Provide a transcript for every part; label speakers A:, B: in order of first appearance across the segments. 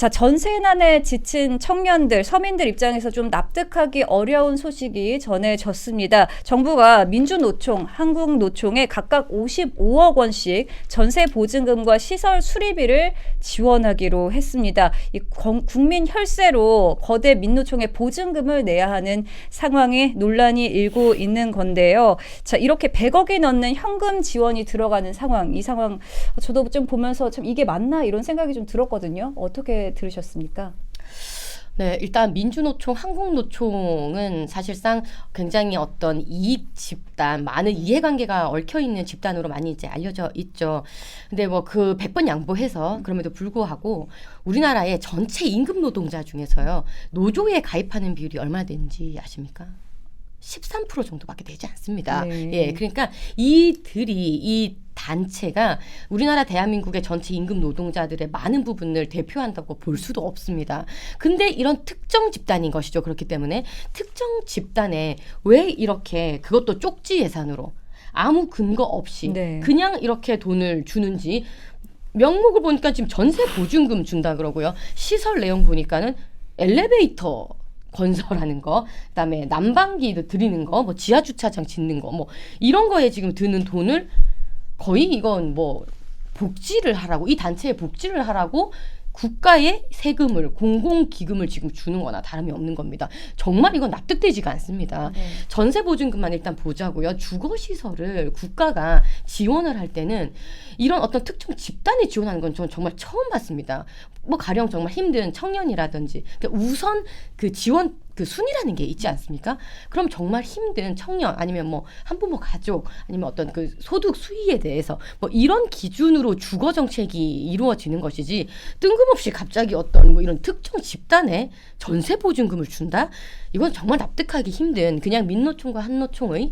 A: 자, 전세난에 지친 청년들, 서민들 입장에서 좀 납득하기 어려운 소식이 전해졌습니다. 정부가 민주노총, 한국노총에 각각 55억 원씩 전세 보증금과 시설 수리비를 지원하기로 했습니다. 이 건- 국민 혈세로 거대 민노총에 보증금을 내야 하는 상황에 논란이 일고 있는 건데요. 자, 이렇게 100억이 넘는 현금 지원이 들어가는 상황, 이 상황 저도 좀 보면서 참 이게 맞나 이런 생각이 좀 들었거든요. 어떻게 들으셨습니까?
B: 네, 일단 민주노총, 한국노총은 사실상 굉장히 어떤 이익 집단, 많은 이해관계가 얽혀 있는 집단으로 많이 이제 알려져 있죠. 근데 뭐그 100번 양보해서 그럼에도 불구하고 우리나라의 전체 임금 노동자 중에서요, 노조에 가입하는 비율이 얼마나 되는지 아십니까? 13% 정도밖에 되지 않습니다.
A: 네.
B: 예, 그러니까 이들이 이 단체가 우리나라 대한민국의 전체 임금 노동자들의 많은 부분을 대표한다고 볼 수도 없습니다. 근데 이런 특정 집단인 것이죠. 그렇기 때문에 특정 집단에 왜 이렇게 그것도 쪽지 예산으로 아무 근거 없이
A: 네.
B: 그냥 이렇게 돈을 주는지 명목을 보니까 지금 전세 보증금 준다 그러고요. 시설 내용 보니까는 엘리베이터 건설하는 거, 그다음에 난방기 드리는 거, 뭐 지하 주차장 짓는 거, 뭐 이런 거에 지금 드는 돈을 거의 이건 뭐 복지를 하라고 이 단체에 복지를 하라고 국가의 세금을 공공기금을 지금 주는 거나 다름이 없는 겁니다. 정말 이건 납득되지가 않습니다.
A: 네.
B: 전세 보증금만 일단 보자고요. 주거 시설을 국가가 지원을 할 때는 이런 어떤 특정 집단이 지원하는 건 저는 정말 처음 봤습니다. 뭐 가령 정말 힘든 청년이라든지 그러니까 우선 그 지원 그 순위라는 게 있지 않습니까? 그럼 정말 힘든 청년 아니면 뭐 한부모 가족 아니면 어떤 그 소득 수위에 대해서 뭐 이런 기준으로 주거 정책이 이루어지는 것이지 뜬금없이 갑자기 어떤 뭐 이런 특정 집단에 전세 보증금을 준다? 이건 정말 납득하기 힘든 그냥 민노총과 한노총의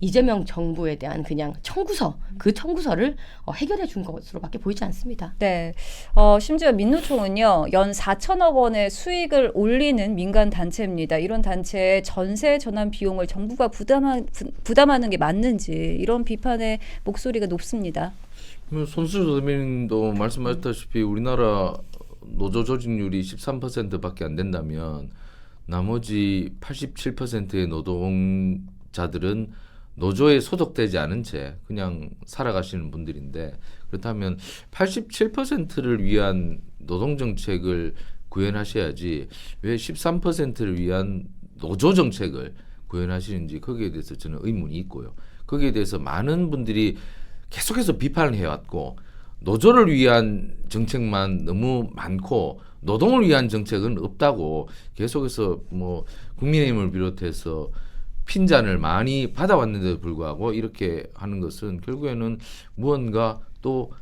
B: 이재명 정부에 대한 그냥 청구서 그 청구서를 어, 해결해 준 것으로밖에 보이지 않습니다.
A: 네. 어, 심지어 민노총은요, 연 4천억 원의 수익을 올리는 민간 단체입니다. 이런 단체의 전세 전환 비용을 정부가 부담하, 부, 부담하는 게 맞는지 이런 비판의 목소리가 높습니다.
C: 뭐 손수 선배님도 말씀하셨다시피 우리나라 노조 조직률이 13%밖에 안 된다면 나머지 87%의 노동자들은 노조에 소속되지 않은 채 그냥 살아가시는 분들인데 그렇다면 87%를 위한 노동 정책을 구현하셔야지 왜 13%를 위한 노조 정책을 구현하시는지 거기에 대해서 저는 의문이 있고요. 거기에 대해서 많은 분들이 계속해서 비판을 해왔고 노조를 위한 정책만 너무 많고 노동을 위한 정책은 없다고 계속해서 뭐 국민의힘을 비롯해서 핀잔을 많이 받아왔는데도 불구하고 이렇게 하는 것은 결국에는 무언가 또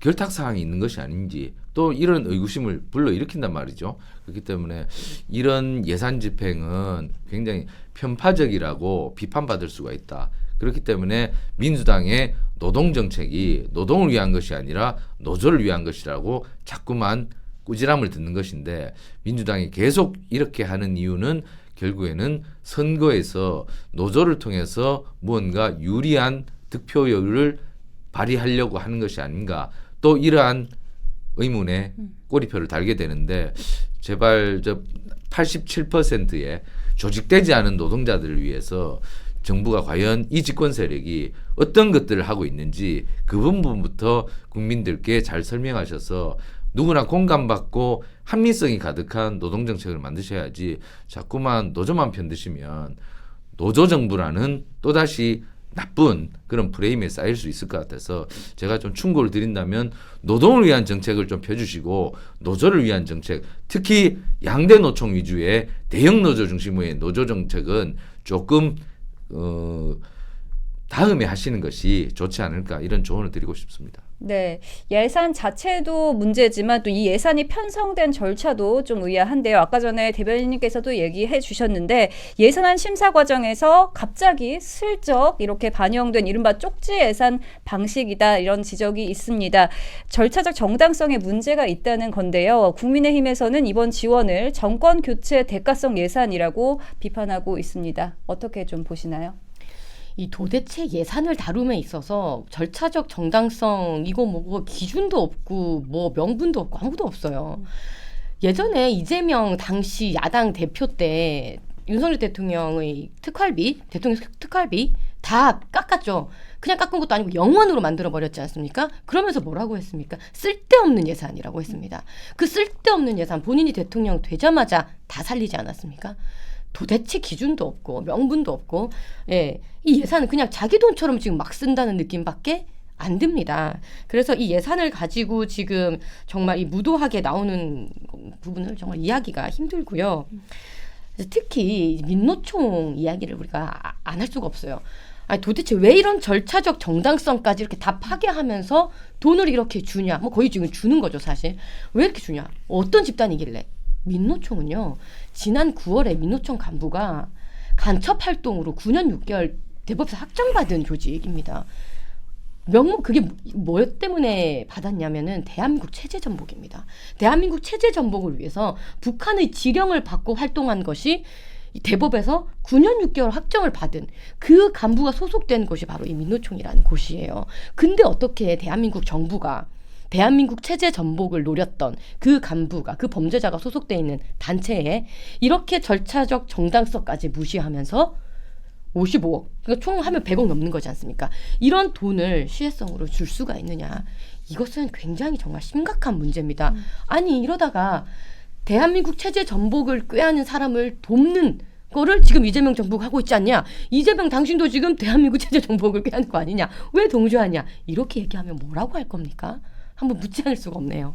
C: 결탁 사항이 있는 것이 아닌지 또 이런 의구심을 불러 일으킨단 말이죠. 그렇기 때문에 이런 예산 집행은 굉장히 편파적이라고 비판받을 수가 있다. 그렇기 때문에 민주당의 노동 정책이 노동을 위한 것이 아니라 노조를 위한 것이라고 자꾸만 꾸지람을 듣는 것인데 민주당이 계속 이렇게 하는 이유는 결국에는 선거에서 노조를 통해서 무언가 유리한 득표율을 발휘하려고 하는 것이 아닌가. 또 이러한 의문에 꼬리표를 달게 되는데 제발 저 87%의 조직되지 않은 노동자들을 위해서 정부가 과연 이 집권 세력이 어떤 것들을 하고 있는지 그 부분부터 국민들께 잘 설명하셔서 누구나 공감받고 합리성이 가득한 노동 정책을 만드셔야지 자꾸만 노조만 편드시면 노조 정부라는 또다시 나쁜 그런 프레임에 쌓일 수 있을 것 같아서 제가 좀 충고를 드린다면 노동을 위한 정책을 좀 펴주시고 노조를 위한 정책 특히 양대 노총 위주의 대형 노조 중심의 노조 정책은 조금 어 다음에 하시는 것이 좋지 않을까 이런 조언을 드리고 싶습니다.
A: 네, 예산 자체도 문제지만 또 이 예산이 편성된 절차도 좀 의아한데요. 아까 전에 대변인님께서도 얘기해 주셨는데 예산안 심사 과정에서 갑자기 슬쩍 이렇게 반영된 이른바 쪽지 예산 방식이다 이런 지적이 있습니다. 절차적 정당성에 문제가 있다는 건데요. 국민의힘에서는 이번 지원을 정권 교체 대가성 예산이라고 비판하고 있습니다. 어떻게 좀 보시나요?
B: 이 도대체 예산을 다룸에 있어서 절차적 정당성 이거 뭐 기준도 없고 뭐 명분도 없고 아무도 없어요. 예전에 이재명 당시 야당 대표 때 윤석열 대통령의 특활비, 대통령 특활비 다 깎았죠. 그냥 깎은 것도 아니고 영원으로 만들어 버렸지 않습니까? 그러면서 뭐라고 했습니까? 쓸데없는 예산이라고 했습니다. 그 쓸데없는 예산 본인이 대통령 되자마자 다 살리지 않았습니까? 도대체 기준도 없고 명분도 없고 예, 이 예산은 그냥 자기 돈처럼 지금 막 쓴다는 느낌밖에 안 듭니다. 그래서 이 예산을 가지고 지금 정말 이 무도하게 나오는 부분을 정말 이야기가 힘들고요. 특히 민노총 이야기를 우리가 안 할 수가 없어요. 아니 도대체 왜 이런 절차적 정당성까지 이렇게 다 파괴하면서 돈을 이렇게 주냐? 뭐 거의 지금 주는 거죠, 사실. 왜 이렇게 주냐? 어떤 집단이길래? 민노총은요. 지난 9월에 민노총 간부가 간첩 활동으로 9년 6개월 대법에서 확정받은 조직입니다. 명목 그게 뭐 때문에 받았냐면은 대한민국 체제 전복입니다. 대한민국 체제 전복을 위해서 북한의 지령을 받고 활동한 것이 이 대법에서 9년 6개월 확정을 받은 그 간부가 소속된 곳이 바로 이 민노총이라는 곳이에요. 근데 어떻게 대한민국 정부가 대한민국 체제 전복을 노렸던 그 간부가 그 범죄자가 소속돼 있는 단체에 이렇게 절차적 정당성까지 무시하면서 55억. 그러니까 총 하면 100억 넘는 거지 않습니까? 이런 돈을 시혜성으로 줄 수가 있느냐. 이것은 굉장히 정말 심각한 문제입니다. 아니, 이러다가 대한민국 체제 전복을 꾀하는 사람을 돕는 거를 지금 이재명 정부가 하고 있지 않냐? 이재명 당신도 지금 대한민국 체제 정복을 꾀하는 거 아니냐? 왜 동조하냐? 이렇게 얘기하면 뭐라고 할 겁니까? 한번 묻지 않을 수가 없네요.